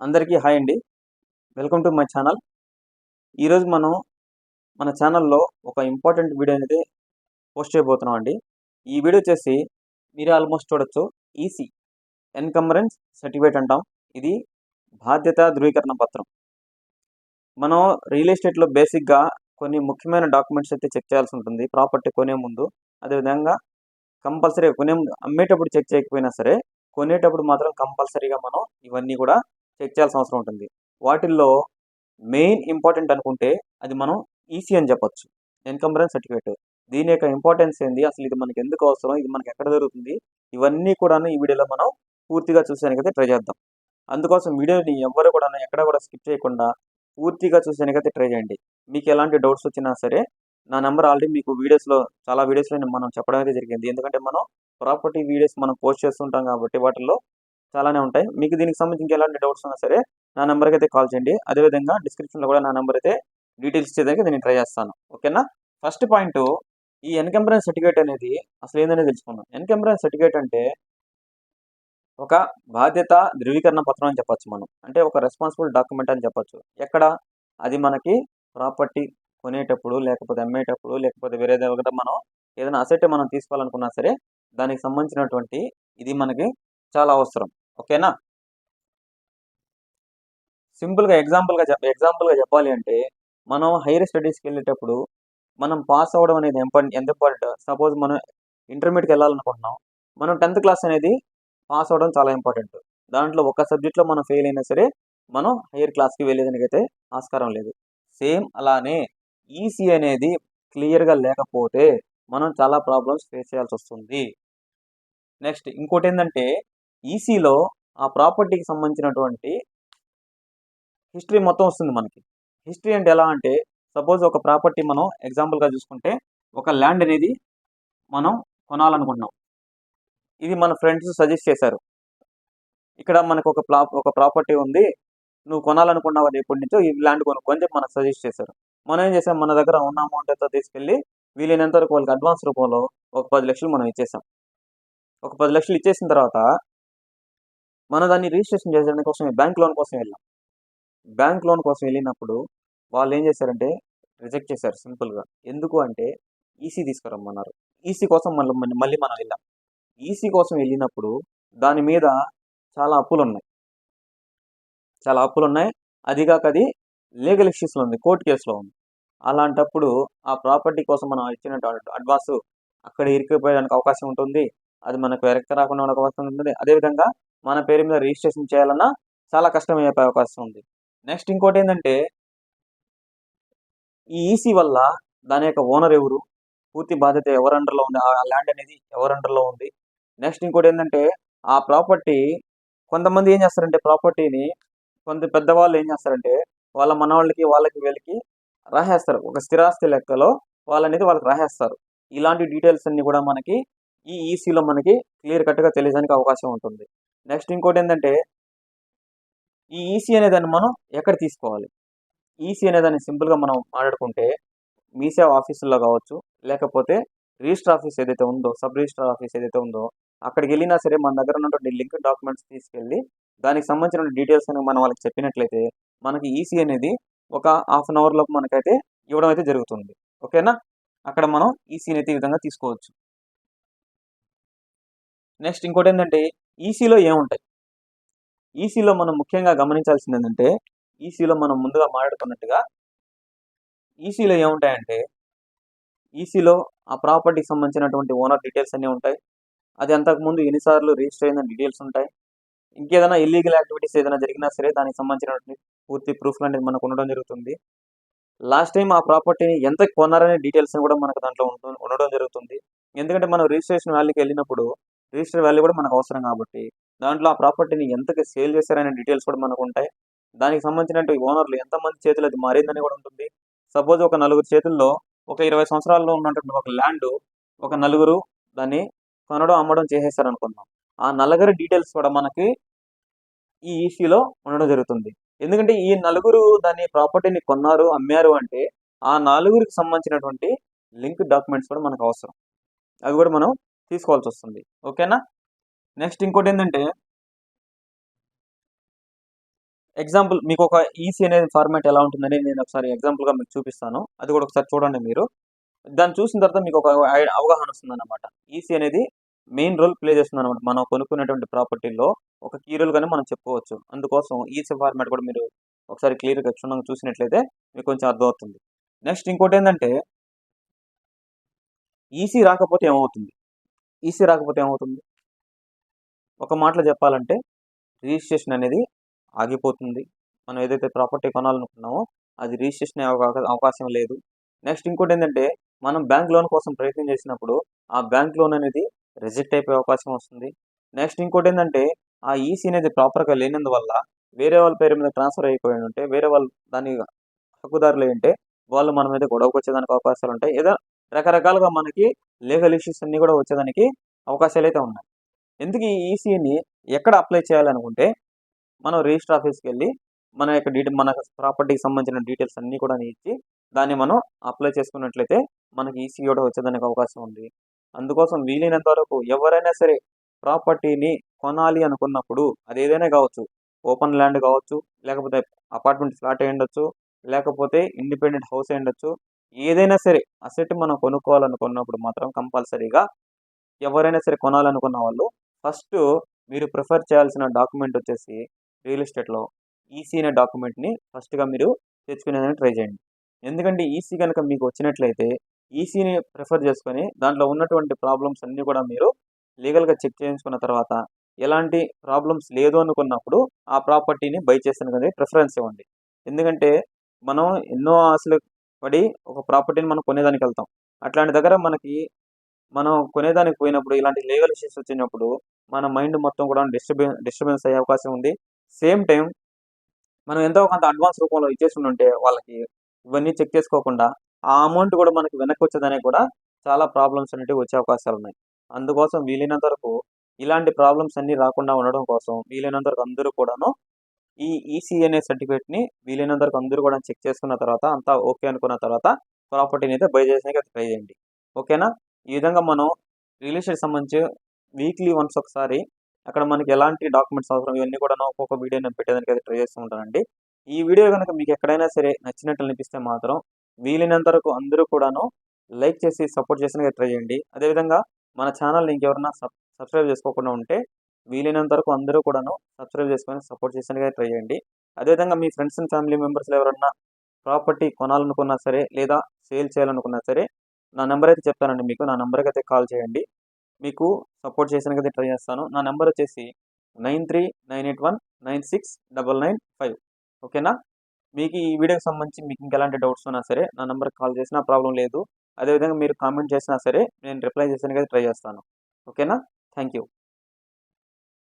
అందరికీ హాయ్ అండి. Welcome to my channel. ఈరోజు మనం మన ఛానల్లో ఒక ఇంపార్టెంట్ వీడియో అనేది పోస్ట్ చేయబోతున్నాం అండి. ఈ వీడియో వచ్చేసి మీరు ఆల్మోస్ట్ చూడొచ్చు. ఈసీ ఎన్కంబరెన్స్ సర్టిఫికేట్ అంటాం. ఇది బాధ్యత ధృవీకరణ పత్రం. మనం రియల్ ఎస్టేట్లో బేసిక్గా కొన్ని ముఖ్యమైన డాక్యుమెంట్స్ అయితే చెక్ చేయాల్సి ఉంటుంది. ప్రాపర్టీ కొనే ముందు అదేవిధంగా కంపల్సరీగా కొనే ముందు అమ్మేటప్పుడు చెక్ చేయకపోయినా సరే కొనేటప్పుడు మాత్రం కంపల్సరీగా మనం ఇవన్నీ కూడా చెక్ చేయాల్సిన అవసరం ఉంటుంది. వాటిల్లో మెయిన్ ఇంపార్టెంట్ అనుకుంటే అది మనం ఈసీ అని చెప్పొచ్చు. Encumbrance certificate. దీని యొక్క ఇంపార్టెన్స్ ఏంది? అసలు ఇది మనకి ఎందుకు అవసరం? ఇది మనకి ఎక్కడ దొరుకుతుంది ఇవన్నీ కూడా ఈ వీడియోలో మనం పూర్తిగా చూసానికైతే ట్రై చేద్దాం. అందుకోసం వీడియోని ఎవరు కూడా ఎక్కడ కూడా స్కిప్ చేయకుండా పూర్తిగా చూసానికైతే ట్రై చేయండి. మీకు ఎలాంటి డౌట్స్ వచ్చినా సరే నా నెంబర్ ఆల్రెడీ మీకు వీడియోస్లో చాలా వీడియోస్లో మనం చెప్పడం అయితే జరిగింది. ఎందుకంటే మనం ప్రాపర్టీ వీడియోస్ మనం పోస్ట్ చేస్తుంటాం కాబట్టి వాటిల్లో చాలానే ఉంటాయి. మీకు దీనికి సంబంధించి ఎలాంటి డౌట్స్ ఉన్నా సరే నా నెంబర్కి అయితే కాల్ చేయండి. అదేవిధంగా డిస్క్రిప్షన్లో కూడా నా నెంబర్ అయితే డీటెయిల్స్ ఇచ్చేదానికి నేను ట్రై చేస్తాను. ఓకేనా? ఫస్ట్ పాయింట్ ఈ ఎన్కంబరెన్స్ సర్టిఫికేట్ అనేది అసలు ఏందనేది తెలుసుకుందాం. ఎన్కంబరెన్స్ సర్టిఫికేట్ అంటే ఒక బాధ్యత ధృవీకరణ పత్రం అని చెప్పొచ్చు మనం. అంటే ఒక రెస్పాన్సిబుల్ డాక్యుమెంట్ అని చెప్పొచ్చు. ఎక్కడ? అది మనకి ప్రాపర్టీ కొనేటప్పుడు లేకపోతే అమ్మేటప్పుడు లేకపోతే వేరే దగ్గర మనం ఏదైనా అసెట్ మనం తీసుకోవాలనుకున్నా సరే దానికి సంబంధించినటువంటి ఇది మనకి చాలా అవసరం. ఓకేనా? సింపుల్గా ఎగ్జాంపుల్గా చెప్ప ఎగ్జాంపుల్గా చెప్పాలి అంటే మనం హైయర్ స్టడీస్కి వెళ్ళేటప్పుడు మనం పాస్ అవ్వడం అనేది ఎంత ఇంపార్టెంట్ సపోజ్ మనం ఇంటర్మీడియట్కి వెళ్ళాలనుకుంటున్నాం మనం టెన్త్ క్లాస్ అనేది పాస్ అవ్వడం చాలా ఇంపార్టెంట్. దాంట్లో ఒక సబ్జెక్ట్లో మనం ఫెయిల్ అయినా సరే మనం హైయర్ క్లాస్కి వెళ్ళేదానికైతే ఆస్కారం లేదు. సేమ్ అలానే ఈసీ అనేది క్లియర్గా లేకపోతే మనం చాలా ప్రాబ్లమ్స్ ఫేస్ చేయాల్సి వస్తుంది నెక్స్ట్ ఇంకోటి ఏంటంటే ఈసీలో ఆ ప్రాపర్టీకి సంబంధించినటువంటి హిస్టరీ మొత్తం వస్తుంది మనకి. హిస్టరీ అంటే ఎలా అంటే సపోజ్ ఒక ప్రాపర్టీ మనం ఎగ్జాంపుల్గా చూసుకుంటే ఒక ల్యాండ్ అనేది మనం కొనాలనుకుంటున్నాం ఇది మన ఫ్రెండ్స్ సజెస్ట్ చేశారు. ఇక్కడ మనకు ఒక ప్లా ఒక ప్రాపర్టీ ఉంది నువ్వు కొనాలనుకున్నావు అది ఎప్పటి నుంచో ఈ ల్యాండ్ కొనుక్కొని చెప్పి మనకు సజెస్ట్ చేశారు. మనం ఏం చేసాం మన దగ్గర ఉన్న అమౌంట్ అయితే తీసుకెళ్ళి వీలైనంత వరకు వాళ్ళకి అడ్వాన్స్ రూపంలో ఒక పది లక్షలు మనం ఇచ్చేసాం ఒక పది లక్షలు ఇచ్చేసిన తర్వాత మనం దాన్ని రిజిస్ట్రేషన్ చేసే కోసం బ్యాంక్ లోన్ కోసం వెళ్ళాం. బ్యాంక్ లోన్ కోసం వెళ్ళినప్పుడు వాళ్ళు ఏం చేశారంటే రిజెక్ట్ చేశారు సింపుల్గా ఎందుకు అంటే ఈసీ తీసుకురమ్మన్నారు. ఈసీ కోసం మళ్ళీ మళ్ళీ మనం వెళ్ళాం. ఈసీ కోసం వెళ్ళినప్పుడు దాని మీద చాలా అప్పులు ఉన్నాయి చాలా అప్పులు ఉన్నాయి అది కాక అది లీగల్ ఇష్యూస్లో ఉంది కోర్టు కేసులో ఉంది. అలాంటప్పుడు ఆ ప్రాపర్టీ కోసం మనం ఇచ్చిన అడ్వాన్స్ అక్కడ ఇరికిపోయడానికి అవకాశం ఉంటుంది. అది మనకు వెనక్కి రాకుండా ఉండే అవకాశం ఉంటుంది. అదేవిధంగా మన పేరు మీద రిజిస్ట్రేషన్ చేయాలన్నా చాలా కష్టమయ్యే అవకాశం ఉంది. నెక్స్ట్ ఇంకోటి ఏంటంటే ఈ ఈసీ వల్ల దాని యొక్క ఓనర్ ఎవరు పూర్తి బాధ్యత ఎవరు అండర్లో ఉంది ఆ ల్యాండ్ అనేది ఎవరు అండర్లో ఉంది. నెక్స్ట్ ఇంకోటి ఏంటంటే ఆ ప్రాపర్టీ కొంతమంది ఏం చేస్తారంటే ప్రాపర్టీని కొంత పెద్దవాళ్ళు ఏం చేస్తారంటే వాళ్ళ మనవాళ్ళకి వాళ్ళకి వీళ్ళకి రాసేస్తారు. ఒక స్థిరాస్తి లెక్కలో వాళ్ళనేది వాళ్ళకి రాసేస్తారు. ఇలాంటి డీటెయిల్స్ అన్ని కూడా మనకి ఈ ఈసీలో మనకి క్లియర్ కట్గా తెలియడానికి అవకాశం ఉంటుంది. నెక్స్ట్ ఇంకోటి ఏంటంటే ఈ ఈసీ అనేదాన్ని మనం ఎక్కడ తీసుకోవాలి? ఈసీ అనేదాన్ని సింపుల్గా మనం మాట్లాడుకుంటే మీసేవ ఆఫీసుల్లో కావచ్చు లేకపోతే రిజిస్టర్ ఆఫీస్ ఏదైతే ఉందో సబ్ రిజిస్టర్ ఆఫీస్ ఏదైతే ఉందో అక్కడికి వెళ్ళినా సరే మన దగ్గర ఉన్నటువంటి లింక్ డాక్యుమెంట్స్ తీసుకెళ్ళి దానికి సంబంధించిన డీటెయిల్స్ అనేవి మనం వాళ్ళకి చెప్పినట్లయితే మనకి ఈసీ అనేది ఒక హాఫ్ అన్ అవర్లోపు మనకైతే ఇవ్వడం అయితే జరుగుతుంది. ఓకేనా? అక్కడ మనం ఈసీని అయితే ఈ విధంగా తీసుకోవచ్చు. నెక్స్ట్ ఇంకోటి ఏంటంటే ఈసీలో ఏముంటాయి? ఈసీలో మనం ముఖ్యంగా గమనించాల్సింది ఏంటంటే ఈసీలో మనం ముందుగా మాట్లాడుకున్నట్టుగా ఈసీలో ఏముంటాయంటే ఈసీలో ఆ ప్రాపర్టీకి సంబంధించినటువంటి ఓనర్ డీటెయిల్స్ అన్నీ ఉంటాయి. అది అంతకుముందు ఎన్నిసార్లు రిజిస్టర్ అయిన డీటెయిల్స్ ఉంటాయి. ఇంకేదైనా ఇల్లీగల్ యాక్టివిటీస్ ఏదైనా జరిగినా సరే దానికి సంబంధించినటువంటి పూర్తి ప్రూఫ్లు అనేది మనకు ఉండడం జరుగుతుంది. లాస్ట్ టైం ఆ ప్రాపర్టీని ఎంత కొన్నారనే డీటెయిల్స్ కూడా మనకు దాంట్లో ఉండడం జరుగుతుంది. ఎందుకంటే మనం రిజిస్ట్రేషన్ వాల్యూకి వెళ్ళినప్పుడు రిజిస్టర్ వాల్యూ కూడా మనకు అవసరం కాబట్టి దాంట్లో ఆ ప్రాపర్టీని ఎంతకి సేల్ చేశారనే డీటెయిల్స్ కూడా మనకు ఉంటాయి. దానికి సంబంధించినటువంటి ఓనర్లు ఎంతమంది చేతులు అది మారిందని కూడా ఉంటుంది. సపోజ్ ఒక నలుగురు చేతుల్లో ఒక ఇరవై సంవత్సరాల్లో ఉన్నటువంటి ఒక ల్యాండ్ ఒక నలుగురు దాన్ని కొనడం అమ్మడం చేసేస్తారనుకుందాం ఆ నలుగురు డీటెయిల్స్ కూడా మనకి ఈ ఈసీలో ఉండడం జరుగుతుంది. ఎందుకంటే ఈ నలుగురు దాని ప్రాపర్టీని కొన్నారు అమ్మారు అంటే ఆ నలుగురికి సంబంధించినటువంటి లింక్ డాక్యుమెంట్స్ కూడా మనకు అవసరం. అవి కూడా మనం తీసుకోవాల్సి వస్తుంది ఓకేనా? నెక్స్ట్ ఇంకోటి ఏంటంటే ఎగ్జాంపుల్ మీకు ఒక ఈసీ అనేది ఫార్మాట్ ఎలా ఉంటుందని నేను ఒకసారి ఎగ్జాంపుల్గా మీకు చూపిస్తాను. అది కూడా ఒకసారి చూడండి మీరు. దాన్ని చూసిన తర్వాత మీకు ఒక ఐ- అవగాహన వస్తుంది అనమాట ఈసీ అనేది మెయిన్ రోల్ ప్లే చేస్తుంది అనమాట మనం కొనుక్కునేటువంటి ప్రాపర్టీలో ఒక కీ రోల్ కానీ మనం చెప్పుకోవచ్చు. అందుకోసం ఈసీ ఫార్మాట్ కూడా మీరు ఒకసారి క్లియర్గా క్షుణ్ణంగా చూసినట్లయితే మీకు కొంచెం అర్థమవుతుంది. నెక్స్ట్ ఇంకోటి ఏంటంటే ఈసీ రాకపోతే ఏమవుతుంది? ఈసీ రాకపోతే ఏమవుతుంది? ఒక మాటలో చెప్పాలంటే రిజిస్ట్రేషన్ అనేది ఆగిపోతుంది. మనం ఏదైతే ప్రాపర్టీ కొనాలనుకున్నామో అది రిజిస్ట్రేషన్ అయ్యే అవకాశం లేదు. నెక్స్ట్ ఇంకోటి ఏంటంటే మనం బ్యాంక్ లోన్ కోసం ప్రయత్నం చేసినప్పుడు ఆ బ్యాంక్ లోన్ అనేది రిజెక్ట్ అయిపోయే అవకాశం వస్తుంది. నెక్స్ట్ ఇంకోటి ఏంటంటే ఆ ఈసీ అనేది ప్రాపర్గా లేనందువల్ల వేరే వాళ్ళ పేరు మీద ట్రాన్స్ఫర్ అయిపోయి ఉంటే వేరే వాళ్ళు దాని హక్కుదారులు ఏంటంటే వాళ్ళు మన మీద గొడవకు వచ్చేదానికి అవకాశాలు ఉంటాయి. ఏదో రకరకాలుగా మనకి లీగల్ ఇష్యూస్ అన్నీ కూడా వచ్చేదానికి అవకాశాలు అయితే ఉన్నాయి. ఎందుకు ఈ ఈసీని ఎక్కడ అప్లై చేయాలనుకుంటే మనం రిజిస్టర్ ఆఫీస్కి వెళ్ళి మన యొక్క డీటెయిల్ మన ప్రాపర్టీకి సంబంధించిన డీటెయిల్స్ అన్నీ కూడా ఇచ్చి దాన్ని మనం అప్లై చేసుకున్నట్లయితే మనకి ఈసీ కూడా వచ్చేదానికి అవకాశం ఉంది. అందుకోసం వీలైనంత వరకు ఎవరైనా సరే ప్రాపర్టీని కొనాలి అనుకున్నప్పుడు అది ఏదైనా కావచ్చు ఓపెన్ ల్యాండ్ కావచ్చు లేకపోతే అపార్ట్మెంట్ ఫ్లాట్ అయి ఉండొచ్చు లేకపోతే ఇండిపెండెంట్ హౌస్ అయి ఉండొచ్చు ఏదైనా సరే అసెట్ మనం కొనుక్కోవాలనుకున్నప్పుడు మాత్రం కంపల్సరీగా ఎవరైనా సరే కొనాలనుకున్న వాళ్ళు ఫస్ట్ మీరు ప్రిఫర్ చేయాల్సిన డాక్యుమెంట్ వచ్చేసి రియల్ ఎస్టేట్లో ఈసీ అనే డాక్యుమెంట్ని ఫస్ట్గా మీరు తెచ్చుకునేదని ట్రై చేయండి. ఎందుకంటే ఈసీ కనుక మీకు వచ్చినట్లయితే ఈసీని ప్రిఫర్ చేసుకొని దాంట్లో ఉన్నటువంటి ప్రాబ్లమ్స్ అన్నీ కూడా మీరు లీగల్గా చెక్ చేయించుకున్న తర్వాత ఎలాంటి ప్రాబ్లమ్స్ లేదు అనుకున్నప్పుడు ఆ ప్రాపర్టీని బై చేసిన ప్రిఫరెన్స్ ఇవ్వండి. ఎందుకంటే మనం ఎన్నో ఆశలు పడి ఒక ప్రాపర్టీని మనం కొనేదానికి వెళ్తాం అట్లాంటి దగ్గర మనకి మనం కొనేదానికి పోయినప్పుడు ఇలాంటి లీగల్ ఇష్యూస్ వచ్చినప్పుడు మన మైండ్ మొత్తం కూడా డిస్టర్బెన్స్ డిస్టర్బెన్స్ అయ్యే అవకాశం ఉంది. సేమ్ టైం మనం ఎంతో కొంత అడ్వాన్స్ రూపంలో ఇచ్చేసి ఉంటే వాళ్ళకి ఇవన్నీ చెక్ చేసుకోకుండా ఆ అమౌంట్ కూడా మనకి వెనక్కి వచ్చేదానికి కూడా చాలా ప్రాబ్లమ్స్ అనేవి వచ్చే అవకాశాలు ఉన్నాయి. అందుకోసం వీలైనంత వరకు ఇలాంటి ప్రాబ్లమ్స్ అన్నీ రాకుండా ఉండడం కోసం వీలైనంత వరకు అందరూ కూడాను ఈ ఈసీఎన్ఏ సర్టిఫికేట్ని వీలైనంత వరకు అందరూ కూడా చెక్ చేసుకున్న తర్వాత అంతా ఓకే అనుకున్న తర్వాత ప్రాపర్టీని అయితే బై చేసినాక ట్రై చేయండి. ఓకేనా ఈ విధంగా మనం రియల్ ఎస్టేట్ సంబంధించి వీక్లీ వన్స్ ఒకసారి అక్కడ మనకి ఎలాంటి డాక్యుమెంట్స్ అవసరం ఇవన్నీ కూడా ఒక్కొక్క వీడియో నేను పెట్టేదానికి అయితే ట్రై చేస్తూ ఉంటానండి. ఈ వీడియో కనుక మీకు ఎక్కడైనా సరే నచ్చినట్లు అనిపిస్తే మాత్రం వీలైనంత వరకు అందరూ కూడాను లైక్ చేసి సపోర్ట్ చేసిన ట్రై చేయండి. అదేవిధంగా మన ఛానల్ని ఇంకెవరన్నా సబ్ సబ్స్క్రైబ్ చేసుకోకుండా ఉంటే వీలైనంత వరకు అందరూ కూడాను సబ్స్క్రైబ్ చేసుకొని సపోర్ట్ చేసిన ట్రై చేయండి. అదేవిధంగా మీ ఫ్రెండ్స్ అండ్ ఫ్యామిలీ మెంబర్స్లో ఎవరన్నా ప్రాపర్టీ కొనాలనుకున్నా సరే లేదా సేల్ చేయాలనుకున్నా సరే నా నెంబర్ అయితే చెప్తానండి మీకు. నా నెంబర్కి అయితే కాల్ చేయండి. మీకు సపోర్ట్ చేసానికైతే ట్రై చేస్తాను. నా నెంబర్ వచ్చేసి nine three nine eight one nine six double nine five. ఓకేనా? మీకు ఈ వీడియోకి సంబంధించి మీకు ఇంకా ఎలాంటి డౌట్స్ ఉన్నా సరే నా నెంబర్కి కాల్ చేసినా ప్రాబ్లం లేదు. అదేవిధంగా మీరు కామెంట్ చేసినా సరే నేను రిప్లై చేసానికైతే ట్రై చేస్తాను. ఓకేనా? Thank you